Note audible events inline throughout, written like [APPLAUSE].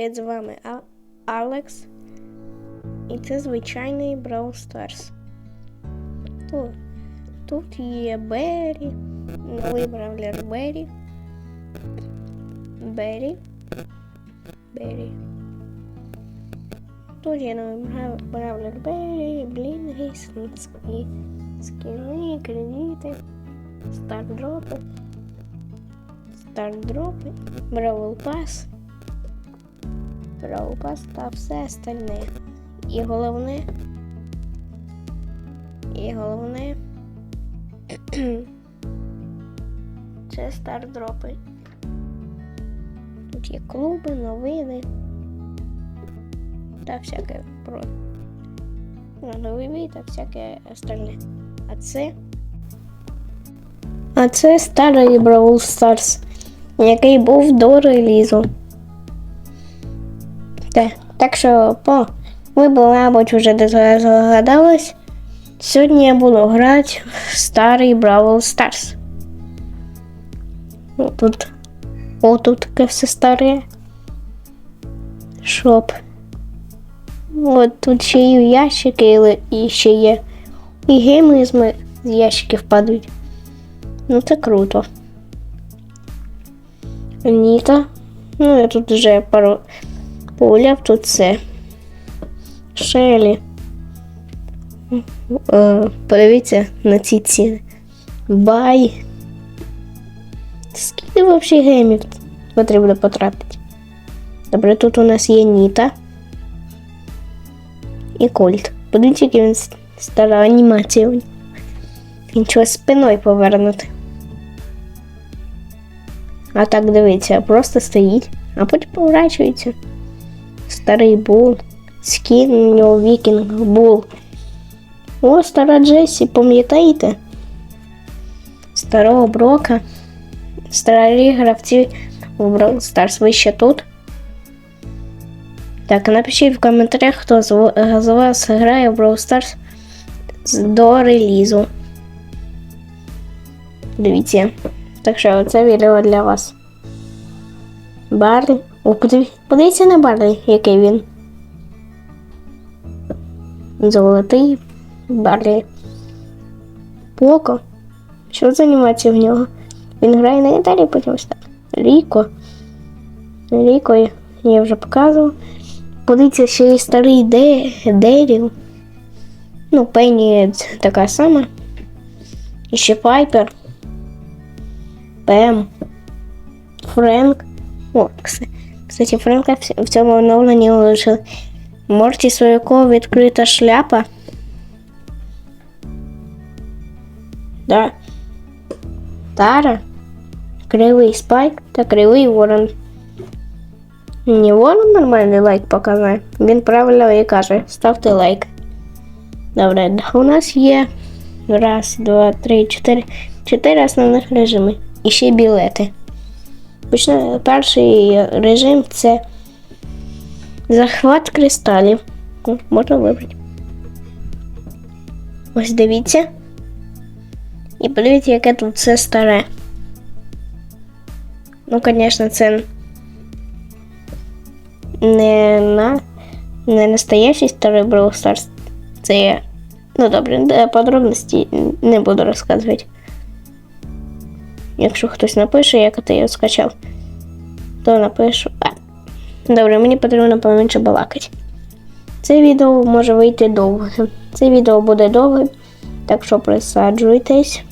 З вами А- Алекс. І це звичайний Brawl Stars. Тут, тут є Беррі, новий бравлер Беррі. Беррі. Беррі. Тут є новий брав- бравлер Беррі, блінги, ски, скіни, кредити, стардропи, стардропи, Бравл Пас. Браупас та все остальне. І головне. І головне. [CLEARS THROAT] це стардропи. Тут є клуби, новини. Та всяке про. Новини та всяке остальне. А це. А це старий Brawl Stars, який був до релізу. Так, так що по ви, б, мабуть, вже догадались. Сьогодні я буду грати в старий Бравл Старс. О, тут таке все старе. Шоп. От тут ще є ящики і- ще є. І гейми з ящиків падають. Ну це круто. Ніта. Ну, я тут вже пару Погуляв тут це. Шелі. Е, Подивіться на ці ціни. Бай. Скільки взагалі геймів потрібно потрапити? Добре, тут у нас є Ніта. І Кольт. Подивіться, який він стара анімація. Він чогось спиною повернути. А так дивіться, просто стоїть, а потім поворачується. Старий бул. Скін у нього вікінг бул. О, стара Джесі, пам'ятаєте? Старого Брока. Старі гравці в Brawl Stars. Ви ще тут? Так, напишіть в коментарях, хто з вас грає в Brawl Stars до релізу. Дивіться. Так що це відео для вас. Барлі. О, подивіться на Барлі, який він. Золотий Барлі. Поко. Що за анімація в нього? Він грає на гітарі, потім так. Ріко. Ріко я вже показував. Подивіться, ще є старий Де... Деріл. Ну, Пенні така сама. І ще Пайпер. Пем. Френк. О, кс- кстати, Френка в- цьому оновленні лишили. Морті Своякова відкрита шляпа. Да. Тара. Кривий спайк та кривий ворон. Не ворон нормальний лайк показує. Він правильно і каже. Ставте лайк. Добре, у нас є раз, два, три, чотири. Чотири основних режими. І ще білети. Почне перший режим це захват кристалів. Можна вибрати. Ось дивіться. І подивіться, яке тут все старе. Ну, звісно, це не на не настоящий старий Brawl Stars. Це. Ну добре, подробності не буду розказувати. Якщо хтось напише, як це я скачав, то напишу. А, добре, мені потрібно поменше балакати. Це відео може вийти довгим. Це відео буде довгим, так що присаджуйтесь.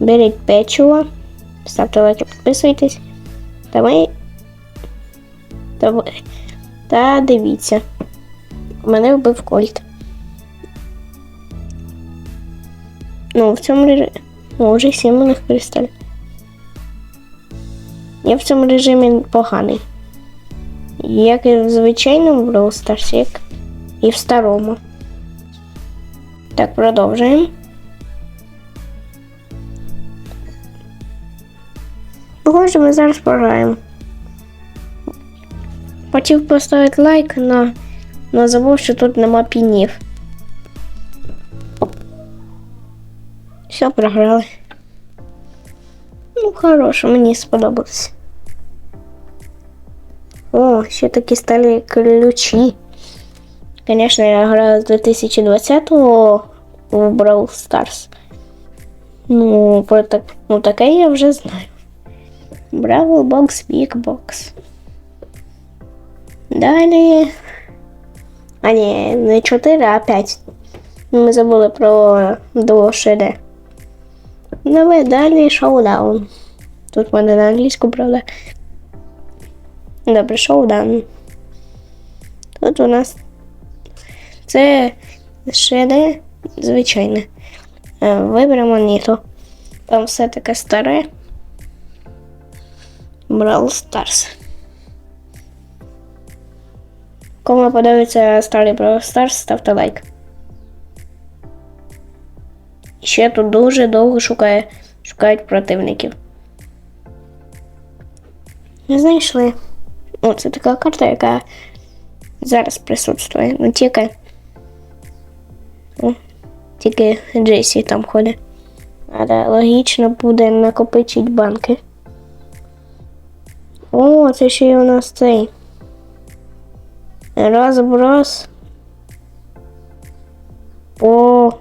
Беріть печиво, ставте лайки, підписуйтесь. Та ми. Та, та дивіться. Мене вбив Кольт. Ну, в цьому режимі. О, вже сім у них кристалів. Я в цьому режимі поганий. Як і в звичайному Brawl Stars, як і в старому. Так, продовжуємо. Похоже, ми зараз програємо. Хотів поставити лайк, но забув, що тут нема пінів. Все, програли. Ну, хороше, мені сподобалось. О, ще такі стали ключі. Конечно, я граю з 2020-го в Brawl Stars. Ну, про так, ну таке я вже знаю. Бравл бокс, Big Box. Далі. А ні, не 4, а 5. Ми забули про до ШД. Давай далі шоудаун. Тут в мене на англійську, правда. Добре, шоудаун. Тут у нас це ШД звичайне. Е, Виберемо Ніту. Там все таке старе. Brawl Stars. Кому подобається старий Brawl Stars, ставте лайк. Ще тут дуже довго шукає, шукають противників. Не знайшли. О, це така карта, яка зараз присутствує. Ну тільки. О, тільки Джейсі там ходить. Але логічно буде накопичити банки. О, це ще й у нас цей. Розброс. По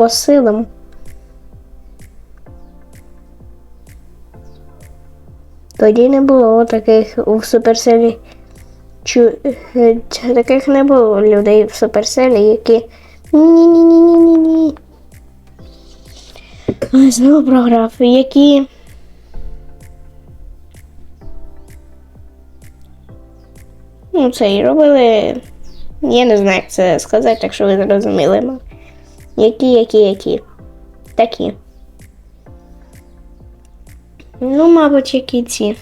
по силам. Тоді не було таких у суперселі. Чу... е, Таких не було людей в суперселі, які. Ні-ні-ні-ні-ні-ні. Знову програв. Які. Ну, це і робили. Я не знаю, як це сказати, так що ви зрозуміли. Які, які, які? Такі. Ну, мабуть, які ці.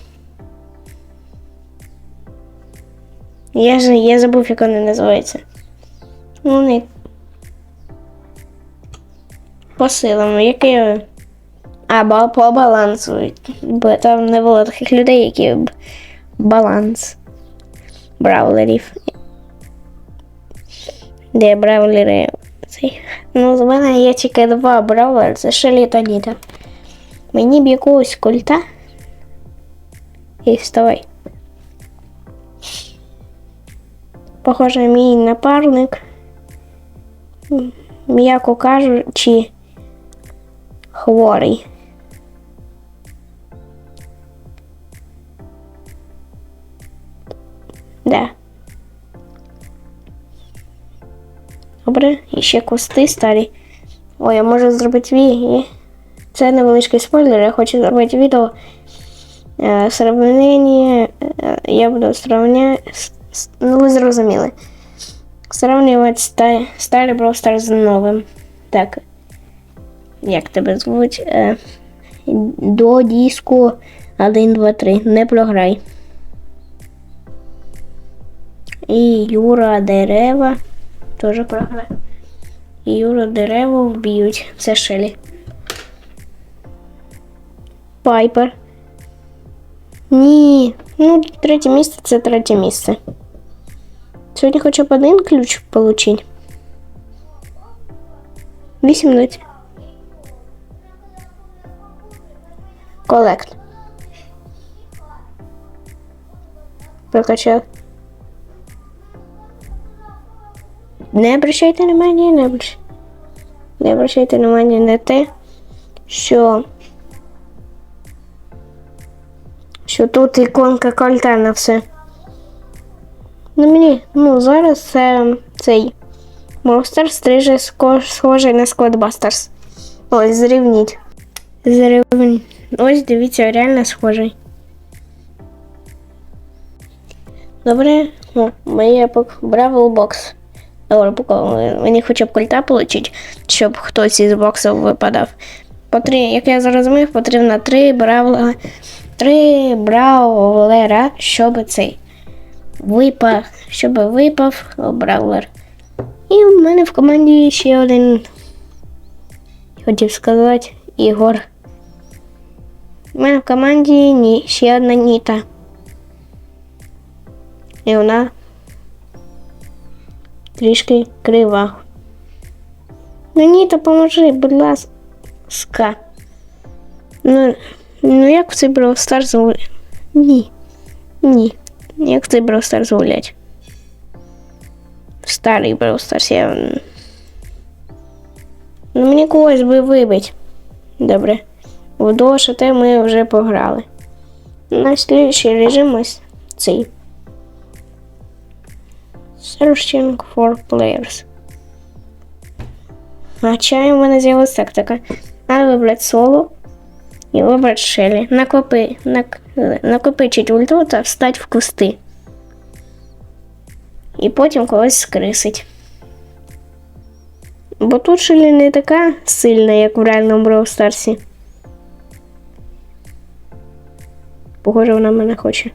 Я ж я забув, як вони називаються. Ну, вони. По силам, які. А, по балансу. Бо там не було таких людей, які б баланс браулерів. Де браулери цей. Ну, з мене є тільки два браулери, це Шелі та Ніта. Мені б якогось культа. І вставай. Похоже, мій напарник, м'яко кажучи, хворий. Да. Добре, і ще кусти старі. Ой, я можу зробити ві. Це невеличкий спойлер, я хочу зробити відео. Е, Сравнення. е, Я буду сравняти. Ну, ви зрозуміли. Сравнювати ста- старий Brawl з новим. Так. Як тебе звуть? Е, До диску 1, 2, 3. Не програй. І Юра дерева теж програє. І Юра дерева вб'ють. Це Шелі. Пайпер. Ні. Ну, третє місце це третє місце. Сьогодні хоча б один ключ получить. 18. Колект. Прокачав. Не обращайте внимання, не обращайте. Не обращайте внимання на те, що. Що тут іконка кольта на все. Ну мені, ну зараз це цей монстр стриже схожий на Складбастерс. Ось, зрівніть. Зрівніть. Ось дивіться, реально схожий. Добре, о, моє Бравл бокс. Мені хоча б культа отримати, щоб хтось із боксів випадав. Потрібно, як я зрозумів, потрібно три бравла, три браулера, щоб цей випав, щоб випав браулер. І в мене в команді ще один, хотів сказати, Ігор. У мене в команді ні, ще одна Ніта. І вона трішки крива. Ну Ніта, поможи, будь ласка. Ну, ну як в цей Stars зв- Ні. Ні. Як цей Brawl Stars гулять? Старий Stars, я... Ну мені когось би вибить. Добре. В те ми вже пограли. На слідчий режим ось цей. Searching for players. А чай у мене з'явилась тактика. Надо вибрати соло і вибрати Шелі. Накопи, нак, накопичить ульту та встать в кусти. І потім когось скрисить. Бо тут Шелі не така сильна, як в реальному Brawl Старсі. Похоже, вона мене хоче.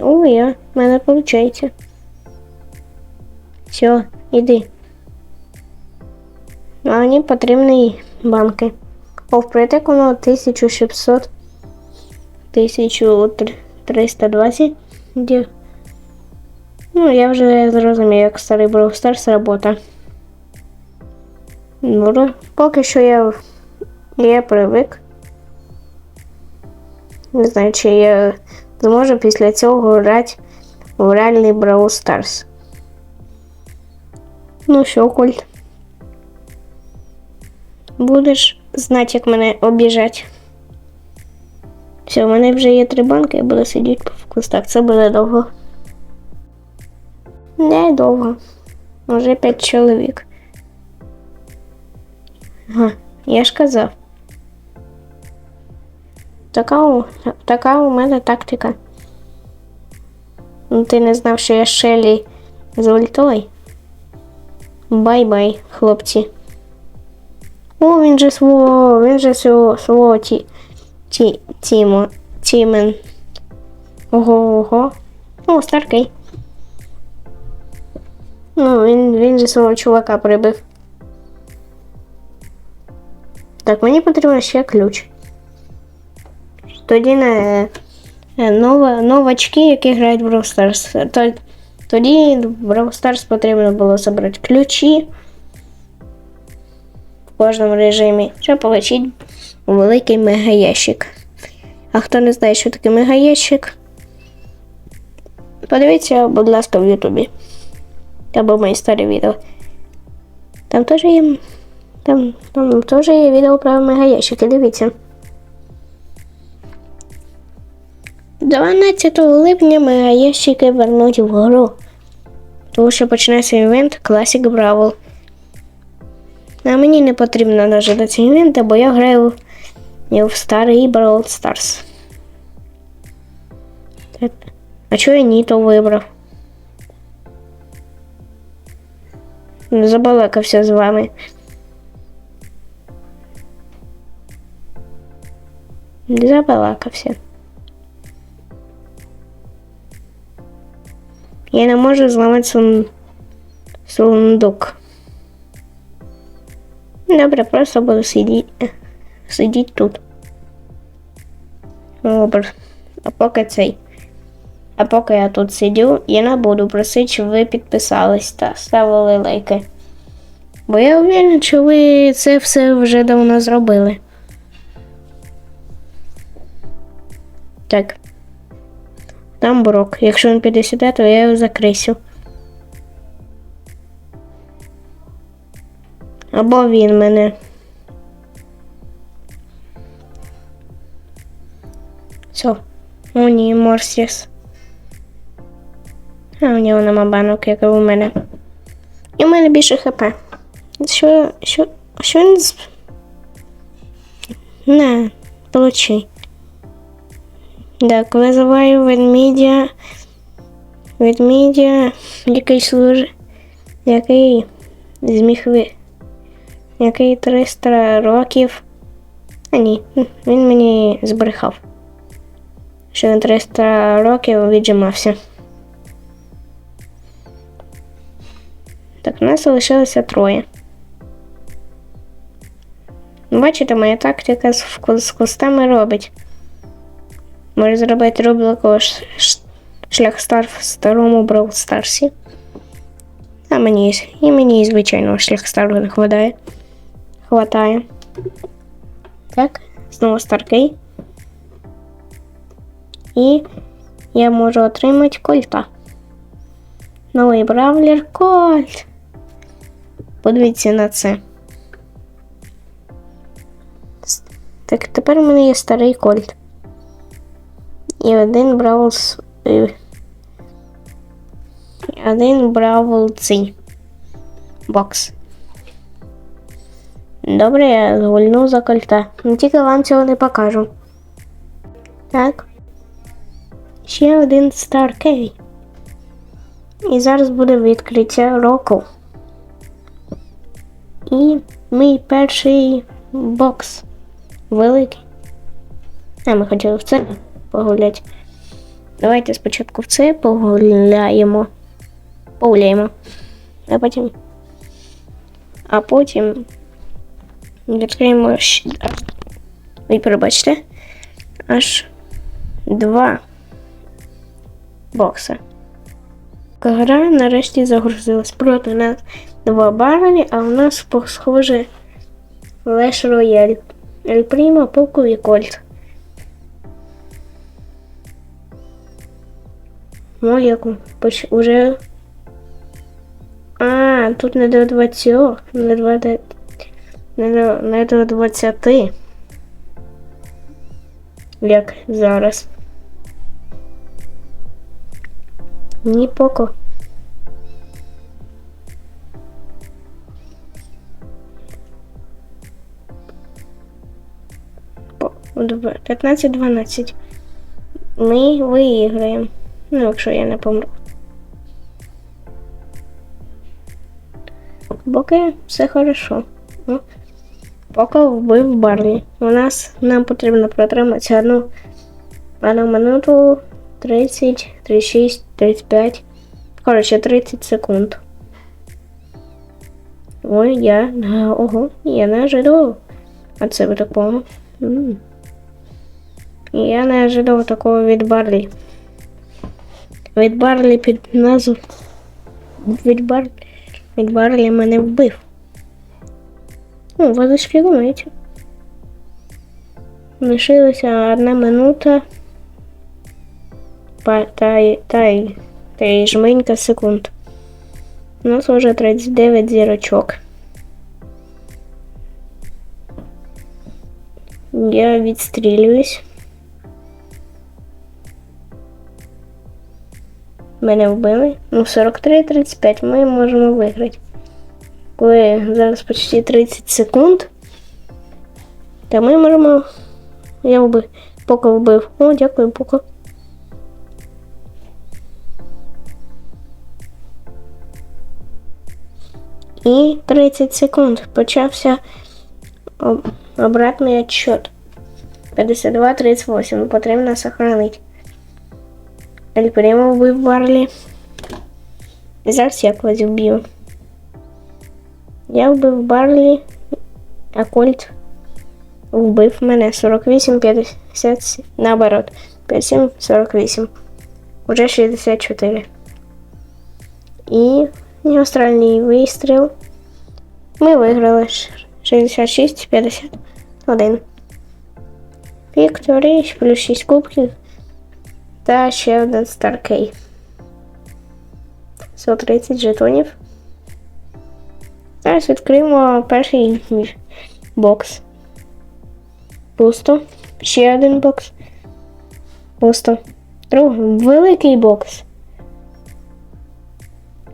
О, я, в мене виходить. Все, іди. Мені потрібні банки. О, впритик воно 1600, 1320. Де? Ну, я вже зрозумів, як старий Brawl Stars робота. Ну, поки що я, я привик. Не знаю, чи я зможу після цього грати в реальний Brawl Stars. Ну що, Кольт? Будеш знати, як мене обіжать. Все, у мене вже є три банки, я буду сидіти в кустах. Це буде довго. Не довго. Уже п'ять чоловік. Ага, я ж казав. Така у, така у мене тактика. Ну, ти не знав, що я Шелі з ультою? Бай-бай, хлопці. О, він же свого, він же свого, свого ті, ті, тімо, тімен. Ого, ого. О, старкий. Ну, він, він же свого чувака прибив. Так, мені потрібен ще ключ. Тоді не е, нова, новачки, які грають в Brawl Stars. Тоді в Brawl Stars потрібно було забрати ключі в кожному режимі, щоб отримати великий мегаящик. А хто не знає, що таке мегаящик, подивіться, будь ласка, в Ютубі. Або мої старі відео. Там теж є. Там, там теж є відео про мегаящики, дивіться. 12 липня мегаящики вернуть в гру. Тому що починається івент Classic Brawl. А мені не потрібно дожидати цього івента, бо я граю в- в старий Brawl Stars. А чого я Ніто вибрав? Забалакався з вами. Забалакався. Я не можу зламати сун... сундук. Добре, просто буду сидіти сидіть тут. Добре. А поки цей. А поки я тут сидю, я не буду просити, щоб ви підписались та ставили лайки. Бо я уверен, що ви це все вже давно зробили. Так. Там брок. Якщо він піде сюди, то я його закрисю. Або він мене. Все. О, ні, Морсіс. А у нього нема банок, як і у мене. І у мене більше хп. Що, що, що він з... На, получи. Так, визиваю ведмідя. Ведмідя, який служить, який зміг ви. Який 300 років. А ні, він мені збрехав. Що він 300 років віджимався. Так, нас залишилося троє. Бачите, моя тактика з кустами робить. Може зробити рубрику шлях стар в старому Brawl Старсі. А мені і мені і звичайного шлях старого не хватає. Хватає. Так, знову старкий. І я можу отримати кольта. Новий бравлер кольт. Подивіться на це. Так, тепер у мене є старий кольт. І один бравл е, один бравл цей бокс. Добре, я звольну за кольта. Ну тільки вам цього не покажу. Так. Ще один Старкей. І зараз буде відкриття року. І мій перший бокс. Великий. А, ми хотіли в це погуляти. Давайте спочатку в це погуляємо. Погуляємо. А потім. А потім відкриємо ще. Ви пробачте. Аж два бокса. Гра нарешті загрузилась. Проти нас два барелі, а у нас схоже Леш Рояль. Ель Прімо, Поку і Кольт. Ну, поч... уже. А, тут не до 20, не, 20, не, до, не до 20. Як зараз. Ні поко. По- дв- 15-12. Ми виіграємо. Ну, якщо я не помру. Поки все хорошо. Ну, поки вбив Барлі. У нас нам потрібно протриматися одну, одну минуту 30, 36, 35. Коротше, 30 секунд. Ой, я. Ого, я не ожидав. А це такого. М. Я не ожидав такого від Барлі. Від Барлі під назву. Від Барлі. Від Барлі мене вбив. Ну, водички думаєте. Лишилася одна минута. Та, й- та, та й жменька секунд. У нас вже 39 зірочок. Я відстрілююсь. Мене вбили. Ну, 43-35 ми можемо виграти. Коли зараз почти 30 секунд. Та ми можемо. Я вбив. Поки вбив. О, дякую, поки. І 30 секунд. Почався об- обратний отчет. 52-38. Потрібно сохранити. Вбив Барлі. Зараз я когось вб'ю. Я вбив Барлі, а Кольт вбив мене 48-50, наоборот. 57-48. Уже 64. І неостральний вистріл. Ми виграли 66-51. Вікторій, плюс 6 кубків. Та ще один Старкей. 130 жетонів. Зараз відкриємо перший бокс. Пусто. Ще один бокс. Пусто. Другий великий бокс.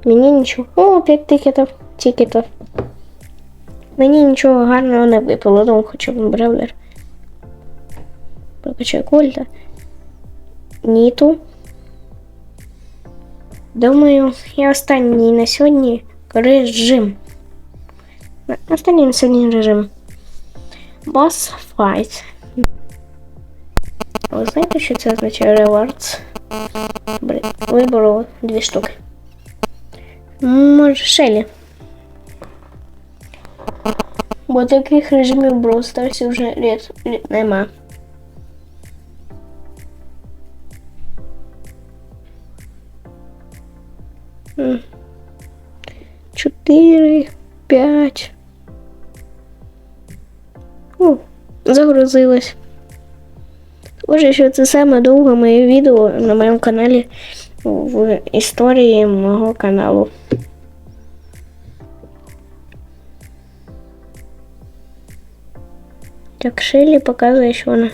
Мені нічого. О, 5 тикетів. Тікетів. Мені нічого гарного не випало, хоча б бравлер. Прокачай кольта. Ніту. Думаю, я останній на сьогодні режим. Останній на сьогодні режим. Boss fight. Ви знаєте, що це означає rewards? Блін, вибору дві штуки. Може, Шелі. Бо таких режимів в Brawl Stars вже рід, рід нема. О, загрузилась. Схоже, що це саме довге моє відео на моєму каналі в історії мого каналу. Так, Шелі показує, що вона.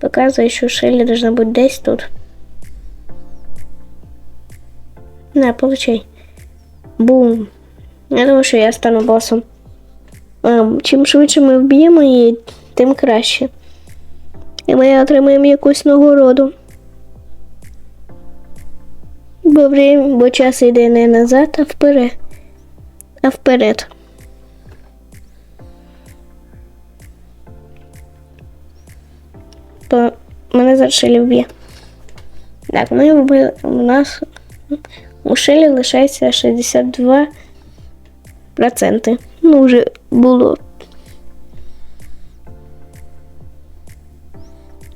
Показує, що Шелі должна бути десь тут. На, получай. Бум. Я думаю, що я стану босом. Чим швидше ми вб'ємо її, тим краще. І ми отримаємо якусь нагороду. Бо, бо час йде не назад, а вперед. А вперед. То мене зараз Шелі вб'є. Так, ми вбили. У нас у Шелі лишається 62 проценти. Ну, вже було.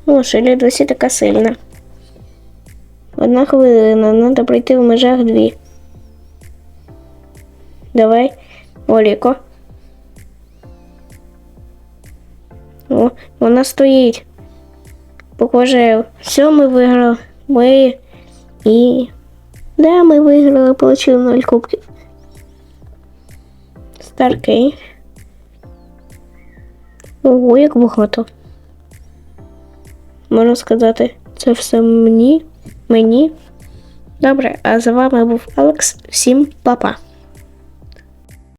О, Шелі досі така сильна. Одна хвилина, треба пройти в межах дві. Давай, Оліко. О, вона стоїть. Похоже, все ми виграли. Ми і. Да, ми виграли, получили 0 кубків. Старкей. Ого, як багато. Можна сказати, це все мені. Мені. Добре, а за вами був Алекс. Всім па-па.